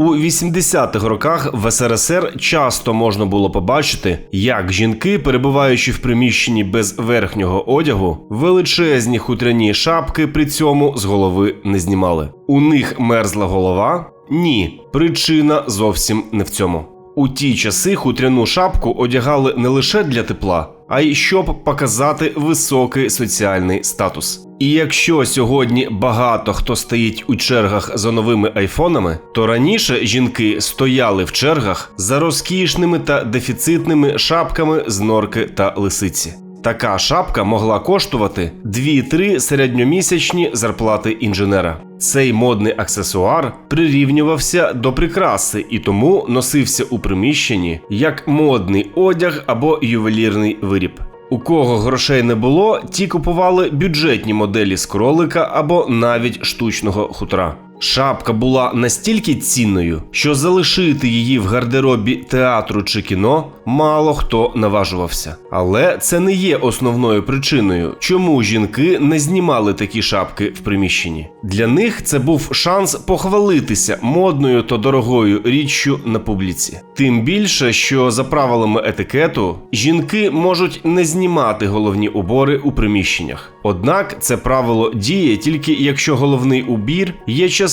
У 80-х роках в СРСР часто можна було побачити, як жінки, перебуваючи в приміщенні без верхнього одягу, величезні хутряні шапки при цьому з голови не знімали. У них мерзла голова? Ні, причина зовсім не в цьому. У ті часи хутряну шапку одягали не лише для тепла, а й щоб показати високий соціальний статус. І якщо сьогодні багато хто стоїть у чергах за новими айфонами, то раніше жінки стояли в чергах за розкішними та дефіцитними шапками з норки та лисиці. Така шапка могла коштувати 2-3 середньомісячні зарплати інженера. Цей модний аксесуар прирівнювався до прикраси і тому носився у приміщенні як модний одяг або ювелірний виріб. У кого грошей не було, ті купували бюджетні моделі з кролика або навіть штучного хутра. Шапка була настільки цінною, що залишити її в гардеробі театру чи кіно мало хто наважувався. Але це не є основною причиною, чому жінки не знімали такі шапки в приміщенні. Для них це був шанс похвалитися модною та дорогою річчю на публіці. Тим більше, що за правилами етикету жінки можуть не знімати головні убори у приміщеннях. Однак це правило діє тільки якщо головний убір є частиною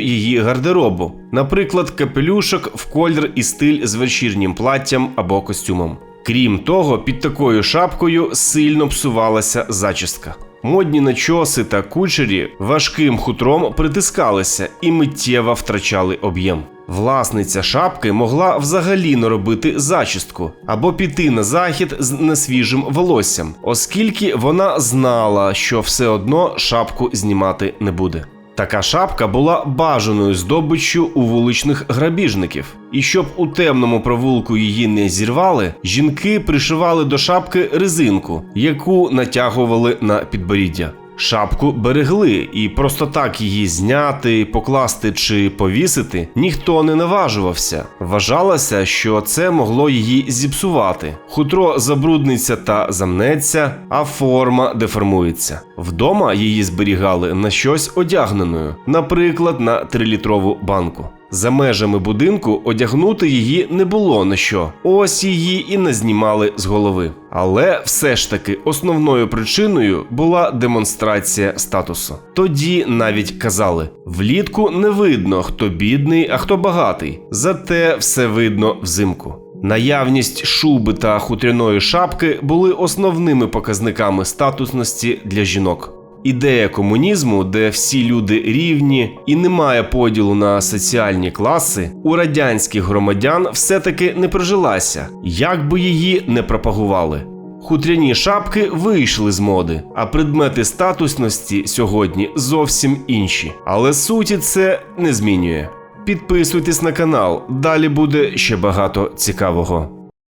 її гардеробу, наприклад, капелюшок в колір і стиль з вечірнім платтям або костюмом. Крім того, під такою шапкою сильно псувалася зачістка. Модні начоси та кучері важким хутром притискалися і миттєво втрачали об'єм. Власниця шапки могла взагалі не робити зачістку або піти на захід з несвіжим волоссям, оскільки вона знала, що все одно шапку знімати не буде. Така шапка була бажаною здобиччю у вуличних грабіжників, і щоб у темному провулку її не зірвали, жінки пришивали до шапки резинку, яку натягували на підборіддя. Шапку берегли, і просто так її зняти, покласти чи повісити ніхто не наважувався. Вважалося, що це могло її зіпсувати. Хутро забрудниться та замнеться, а форма деформується. Вдома її зберігали на щось одягненою, наприклад, на трилітрову банку. За межами будинку одягнути її не було на що. Ось її і не знімали з голови. Але все ж таки основною причиною була демонстрація статусу. Тоді навіть казали: влітку не видно, хто бідний, а хто багатий. Зате все видно взимку. Наявність шуби та хутряної шапки були основними показниками статусності для жінок. Ідея комунізму, де всі люди рівні і немає поділу на соціальні класи, у радянських громадян все-таки не прижилася, як би її не пропагували. Хутряні шапки вийшли з моди, а предмети статусності сьогодні зовсім інші. Але суті це не змінює. Підписуйтесь на канал, далі буде ще багато цікавого.